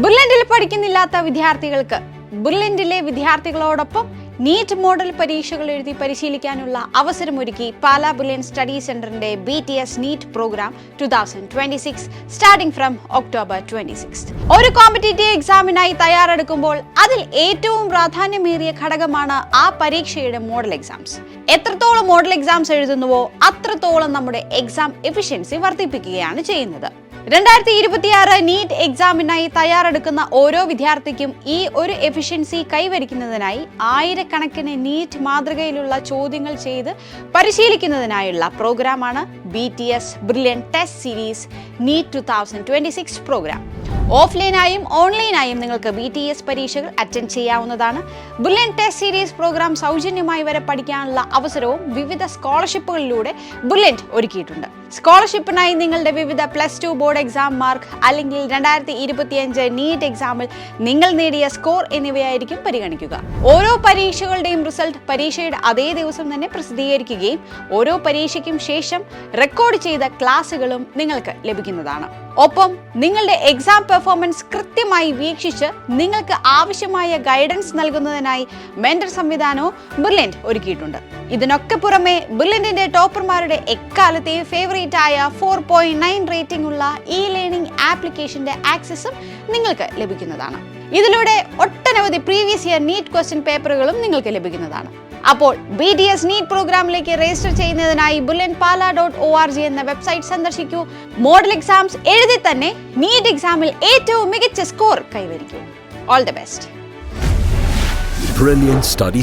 ബുർലൻഡിൽ പഠിക്കുന്നില്ലാത്ത വിദ്യാർത്ഥികൾക്ക് ബുർലൻഡിലെ വിദ്യാർത്ഥികളോടൊപ്പം NEET model പരീക്ഷകൾ എഴുതി പരിശീലിക്കാനുള്ള അവസരമൊരുക്കി പാലാ ബുർലൻ സ്റ്റഡി സെന്ററിന്റെ B T S NEET programme two thousand twenty six starting from October twenty six ഒരു കോമ്പറ്റേറ്റീവ് എക്സാമിനായി തയ്യാറെടുക്കുമ്പോൾ അതിൽ ഏറ്റവും പ്രാധാന്യമേറിയ ഘടകമാണ് ആ പരീക്ഷയുടെ മോഡൽ എക്സാംസ് എത്രത്തോളം മോഡൽ എക്സാംസ് എഴുതുന്നുവോ അത്രത്തോളം നമ്മുടെ എക്സാം എഫിഷ്യൻസി വർദ്ധിപ്പിക്കുകയാണ് ചെയ്യുന്നത്. രണ്ടായിരത്തി ഇരുപത്തിയാറ് നീറ്റ് എക്സാമിനായി തയ്യാറെടുക്കുന്ന ഓരോ വിദ്യാർത്ഥിക്കും ഈ ഒരു എഫിഷ്യൻസി കൈവരിക്കുന്നതിനായി ആയിരക്കണക്കിന് നീറ്റ് മാതൃകയിലുള്ള ചോദ്യങ്ങൾ ചെയ്ത് പരിശീലിക്കുന്നതിനായുള്ള പ്രോഗ്രാമാണ് B T S Brilliant test series NEET two thousand twenty six programme ഓഫ്ലൈനായും ഓൺലൈനായും നിങ്ങൾക്ക് ബി ടി എസ് പരീക്ഷകൾ അറ്റൻഡ് ചെയ്യാവുന്നതാണ്. ബുള്ളൻ ടെസ്റ്റ് സീരീസ് പ്രോഗ്രാം സൗജന്യമായി വരെ പഠിക്കാനുള്ള അവസരവും വിവിധ സ്കോളർഷിപ്പുകളിലൂടെ ബുള്ളറ്റ് ഒരുക്കിയിട്ടുണ്ട്. സ്കോളർഷിപ്പിനായി നിങ്ങളുടെ വിവിധ plus two board exam mark അല്ലെങ്കിൽ രണ്ടായിരത്തി ഇരുപത്തിയഞ്ച് നീറ്റ് എക്സാമിൽ നിങ്ങൾ നേടിയ സ്കോർ എന്നിവയായിരിക്കും പരിഗണിക്കുക. ഓരോ പരീക്ഷകളുടെയും റിസൾട്ട് പരീക്ഷയുടെ അതേ ദിവസം തന്നെ പ്രസിദ്ധീകരിക്കുകയും ഓരോ പരീക്ഷയ്ക്കും ശേഷം റെക്കോർഡ് ചെയ്ത ക്ലാസ്സുകളും നിങ്ങൾക്ക് ലഭിക്കുന്നതാണ്. ഒപ്പം നിങ്ങളുടെ എക്സാം പെർഫോമൻസ് കൃത്യമായി വീക്ഷിച്ച് നിങ്ങൾക്ക് ആവശ്യമായ ഗൈഡൻസ് നൽകുന്നതിനായി മെന്റർ സംവിധാനവും ബുർലൻഡ് ഒരുക്കിയിട്ടുണ്ട്. ഇതിനൊക്കെ പുറമെ ബുള്ളറ്റിന്റെ ടോപ്പർമാരുടെ എക്കാലത്തെയും ഫേവറേറ്റ് ആയ ഫോർ പോയിന്റ് നയൻ റേറ്റിംഗ് ഉള്ള ഇ ലേണിംഗ് ആപ്ലിക്കേഷന്റെ ആക്സസും നിങ്ങൾക്ക് ലഭിക്കുന്നതാണ്. ഇതിലൂടെ ഒട്ടനവധി പ്രീവിയസ് ഇയർ നീറ്റ് ക്വസ്റ്റ്യൻ പേപ്പറുകളും നിങ്ങൾക്ക് ലഭിക്കുന്നതാണ്. അപ്പോൾ ബി ഡി എസ് നീറ്റ് പ്രോഗ്രാമിലേക്ക് രജിസ്റ്റർ ചെയ്യുന്നതിനായി Brilliant Pala dot O R G എന്ന വെബ്സൈറ്റ് സന്ദർശിക്കൂ. മോഡൽ എക്സാംസ് എഴുതി തന്നെ നീറ്റ് എക്സാമിൽ ഏറ്റവും മികച്ച score കൈവരിക്കൂ. All the best Brilliant Study